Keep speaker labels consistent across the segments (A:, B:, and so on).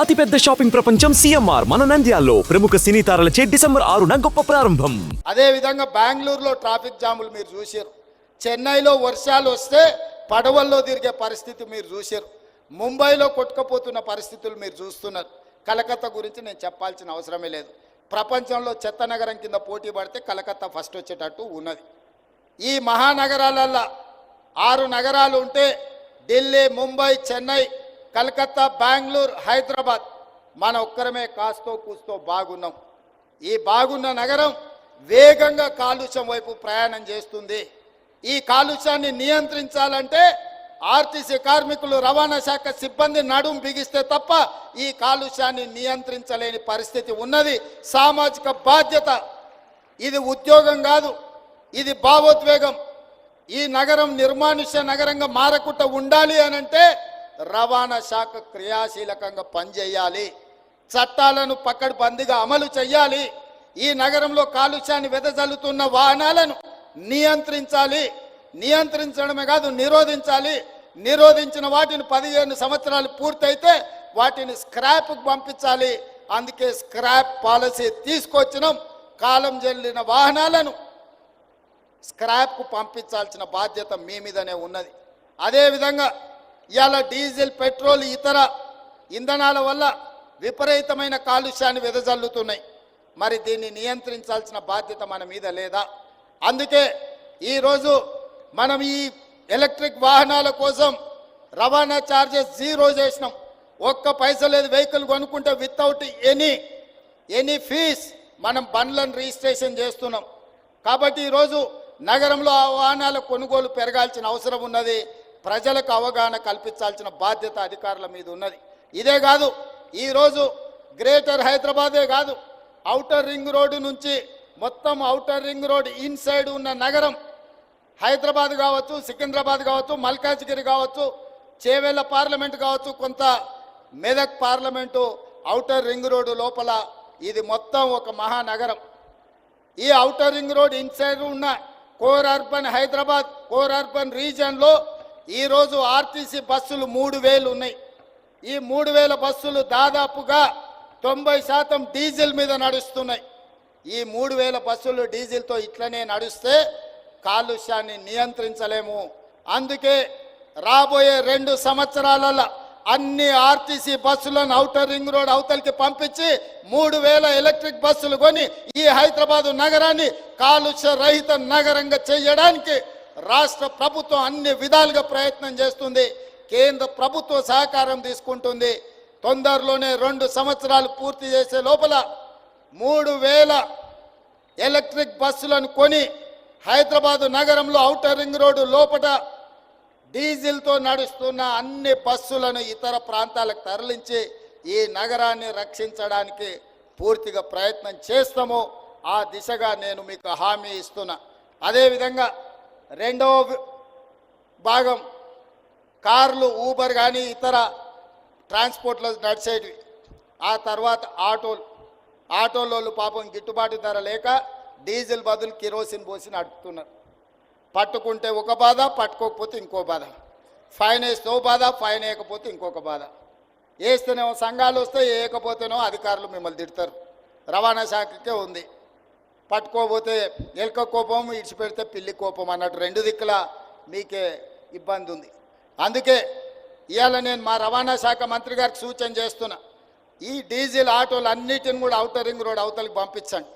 A: అతిపెద్ద షాపింగ్ ప్రపంచం సిఎంఆర్ మన నంద్యాల్లో ప్రముఖ సినీ తారలచే డిసెంబర్ ఆరున గొప్ప ప్రారంభం.
B: అదే విధంగా బెంగళూరులో ట్రాఫిక్ జాములు మీరు చూశారు. చెన్నైలో వర్షాలు వస్తే పడవల్లో తిరిగే పరిస్థితి మీరు చూశారు. ముంబైలో కొట్టుకపోతున్న పరిస్థితులు మీరు చూస్తున్నారు. కలకత్తా గురించి నేను చెప్పాల్సిన అవసరమే లేదు. ప్రపంచంలో చెత్త నగరం కింద పోటీ పడితే కలకత్తా ఫస్ట్ వచ్చేటట్టు ఉన్నది. ఈ మహానగరాలల్లో ఆరు నగరాలు ఉంటే ఢిల్లీ ముంబై చెన్నై కలకత్తా బెంగళూరు హైదరాబాద్ మన ఒక్కరమే కాస్తో కూస్తో బాగున్నాం. ఈ బాగున్న నగరం వేగంగా కాలుష్యం వైపు ప్రయాణం చేస్తుంది. ఈ కాలుష్యాన్ని నియంత్రించాలంటే ఆర్టీసీ కార్మికులు రవాణా శాఖ సిబ్బంది నడుం బిగిస్తే తప్ప ఈ కాలుష్యాన్ని నియంత్రించలేని పరిస్థితి ఉన్నది. సామాజిక బాధ్యత ఇది ఉద్యోగం కాదు ఇది భావోద్వేగం. ఈ నగరం నిర్మానుష్య నగరంగా మారకుండా ఉండాలి అనంటే రవాణా శాఖ క్రియాశీలకంగా పనిచేయాలి. చట్టాలను పక్కడబందిగా అమలు చేయాలి. ఈ నగరంలో కాలుష్యాన్ని వెదజల్లుతున్న వాహనాలను నియంత్రించాలి. నియంత్రించడమే కాదు నిరోధించాలి. నిరోధించిన వాటిని పదిహేను సంవత్సరాలు పూర్తయితే వాటిని స్క్రాప్కు పంపించాలి. అందుకే స్క్రాప్ పాలసీ తీసుకొచ్చినాం. కాలం చెల్లిన వాహనాలను స్క్రాప్కు పంపించాల్సిన బాధ్యత మీ మీదనే ఉన్నది. అదేవిధంగా ఇవాళ డీజిల్ పెట్రోల్ ఇతర ఇంధనాల వల్ల విపరీతమైన కాలుష్యాన్ని వెదజల్లుతున్నాయి. మరి దీన్ని నియంత్రించాల్సిన బాధ్యత మన మీద లేదా? అందుకే ఈరోజు మనం ఈ ఎలక్ట్రిక్ వాహనాల కోసం రవాణా ఛార్జెస్ జీరో చేసినాం. ఒక్క పైస లేదు వెహికల్ కొనుక్కుంటే వితౌట్ ఎనీ ఎనీ ఫీజ్ మనం బండ్లను రిజిస్ట్రేషన్ చేస్తున్నాం. కాబట్టి ఈరోజు నగరంలో ఆ వాహనాల కొనుగోలు పెరగాల్సిన అవసరం ఉన్నది. ప్రజలకు అవగాహన కల్పించాల్సిన బాధ్యత అధికారుల మీద ఉన్నది. ఇదే కాదు ఈరోజు గ్రేటర్ హైదరాబాదే కాదు ఔటర్ రింగ్ రోడ్డు నుంచి మొత్తం అవుటర్ రింగ్ రోడ్ ఇన్సైడ్ ఉన్న నగరం హైదరాబాద్ కావచ్చు సికింద్రాబాద్ కావచ్చు మల్కాజ్గిరి కావచ్చు చేవేళ్ళ పార్లమెంట్ కావచ్చు కొంత Medak parliament outer ring road లోపల ఇది మొత్తం ఒక మహానగరం. ఈ ఔటర్ రింగ్ రోడ్ ఇన్సైడ్ ఉన్న core urban Hyderabad core urban రీజియన్లో ఈరోజు ఆర్టీసీ బస్సులు మూడు వేలు ఉన్నాయి. ఈ మూడు వేల బస్సులు దాదాపుగా తొంభై శాతం డీజిల్ మీద నడుస్తున్నాయి. ఈ మూడు వేల బస్సులు డీజిల్తో ఇట్లనే నడుస్తే కాలుష్యాన్ని నియంత్రించలేము. అందుకే రాబోయే రెండు సంవత్సరాలలో అన్ని ఆర్టీసీ బస్సులను అవుటర్ రింగ్ రోడ్ అవతలికి పంపించి మూడు వేల ఎలక్ట్రిక్ బస్సులు కొని ఈ హైదరాబాదు నగరాన్ని కాలుష్య రహిత నగరంగా చేయడానికి రాష్ట్ర ప్రభుత్వం అన్ని విధాలుగా ప్రయత్నం చేస్తుంది. కేంద్ర ప్రభుత్వ సహకారం తీసుకుంటుంది. తొందరలోనే రెండు సంవత్సరాలు పూర్తి చేసే లోపల మూడు వేల ఎలక్ట్రిక్ బస్సులను కొని హైదరాబాదు నగరంలో ఔటర్ రింగ్ రోడ్డు లోపల డీజిల్తో నడుస్తున్న అన్ని బస్సులను ఇతర ప్రాంతాలకు తరలించి ఈ నగరాన్ని రక్షించడానికి పూర్తిగా ప్రయత్నం చేస్తాము. ఆ దిశగా నేను మీకు హామీ ఇస్తున్నా. అదేవిధంగా రెండవ భాగం. కార్లు ఊబర్ కానీ ఇతర ట్రాన్స్పోర్ట్లో నడిచేటివి ఆ తర్వాత ఆటోలు ఆటోలోళ్ళు పాపం గిట్టుబాటు ధర లేక డీజిల్ బదులు కిరోసిన్ పోసి నడుపుతున్నారు. పట్టుకుంటే ఒక బాధ పట్టుకోకపోతే ఇంకో బాధ. ఫైన్ వేస్తే బాధ ఫైన్ వేయకపోతే ఇంకొక బాధ. వేస్తేనేమో సంఘాలు వస్తే వేయకపోతేనో అధికారులు మిమ్మల్ని తిడతారు. రవాణా శాఖకే ఉంది. పట్టుకోబోతే ఎలక కోపం ఇడిచిపెడితే పిల్లి కోపం అన్నట్టు రెండు దిక్కుల మీకే ఇబ్బంది ఉంది. అందుకే ఇవాళ నేను మా రవాణా శాఖ మంత్రి గారికి సూచన చేస్తున్నా. ఈ డీజిల్ ఆటోలు అన్నిటిని కూడా అవుటర్ రింగ్ రోడ్ అవతలికి పంపించండి.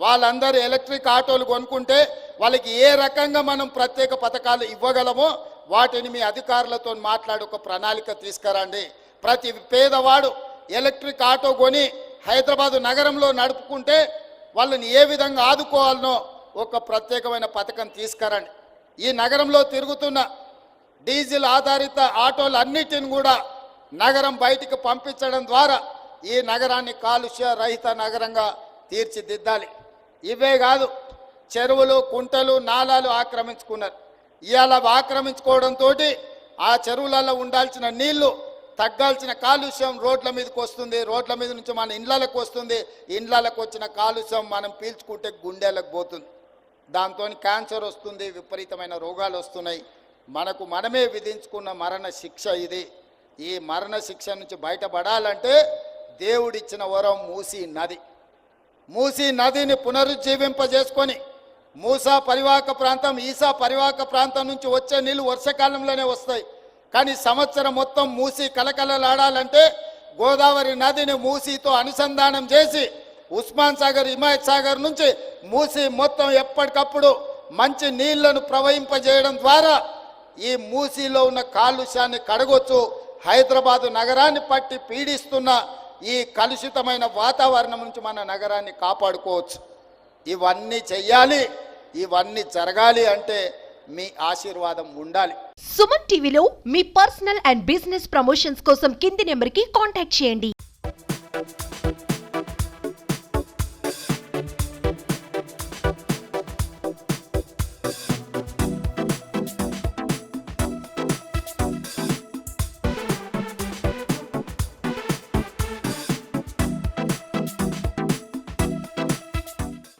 B: వాళ్ళందరూ ఎలక్ట్రిక్ ఆటోలు కొనుక్కుంటే వాళ్ళకి ఏ రకంగా మనం ప్రత్యేక పథకాలు ఇవ్వగలమో వాటిని మీ అధికారులతో మాట్లాడి ఒక ప్రణాళిక తీసుకురండి. ప్రతి పేదవాడు ఎలక్ట్రిక్ ఆటో కొని హైదరాబాదు నగరంలో నడుపుకుంటే వాళ్ళని ఏ విధంగా ఆదుకోవాలనో ఒక ప్రత్యేకమైన పథకం తీసుకురండి. ఈ నగరంలో తిరుగుతున్న డీజిల్ ఆధారిత ఆటోలన్నిటిని కూడా నగరం బయటికి పంపించడం ద్వారా ఈ నగరాన్ని కాలుష్య రహిత నగరంగా తీర్చిదిద్దాలి. ఇవే కాదు చెరువులు కుంటలు నాలాలు ఆక్రమించుకున్నారు. ఇవాళ ఆక్రమించుకోవడంతో ఆ చెరువులలో ఉండాల్సిన నీళ్ళు తగ్గాల్సిన కాలుష్యం రోడ్ల మీదకి వస్తుంది రోడ్ల మీద నుంచి మన ఇండ్లకు వస్తుంది. ఇండ్లకు వచ్చిన కాలుష్యం మనం పీల్చుకుంటే గుండెలకు పోతుంది. దాంతో క్యాన్సర్ వస్తుంది విపరీతమైన రోగాలు వస్తున్నాయి. మనకు మనమే విధించుకున్న మరణ శిక్ష ఇది. ఈ మరణ శిక్ష నుంచి బయటపడాలంటే దేవుడిచ్చిన వరం మూసీ నది. మూసీ నదిని పునరుజ్జీవింపజేసుకొని మూసా పరివాహక ప్రాంతం ఈసా పరివాహక ప్రాంతం నుంచి వచ్చే నీళ్ళు వర్షాకాలంలోనే వస్తాయి. కానీ సంవత్సరం మొత్తం మూసి కలకలలాడాలంటే గోదావరి నదిని మూసీతో అనుసంధానం చేసి ఉస్మాన్ సాగర్ హిమాయత్ సాగర్ నుంచి మూసి మొత్తం ఎప్పటికప్పుడు మంచి నీళ్ళను ప్రవహింపజేయడం ద్వారా ఈ మూసీలో ఉన్న కాలుష్యాన్ని కడగొచ్చు హైదరాబాదు నగరాన్ని పట్టి పీడిస్తున్న ఈ కలుషితమైన వాతావరణం నుంచి మన నగరాన్ని కాపాడుకోవచ్చు. ఇవన్నీ చెయ్యాలి ఇవన్నీ జరగాలి అంటే మీ ఆశీర్వాదం ఉండాలి.
C: సుమన్ టీవీలో మీ పర్సనల్ అండ్ బిజినెస్ ప్రమోషన్స్ కోసం కింది నెంబర్కి కాంటాక్ట్ చేయండి.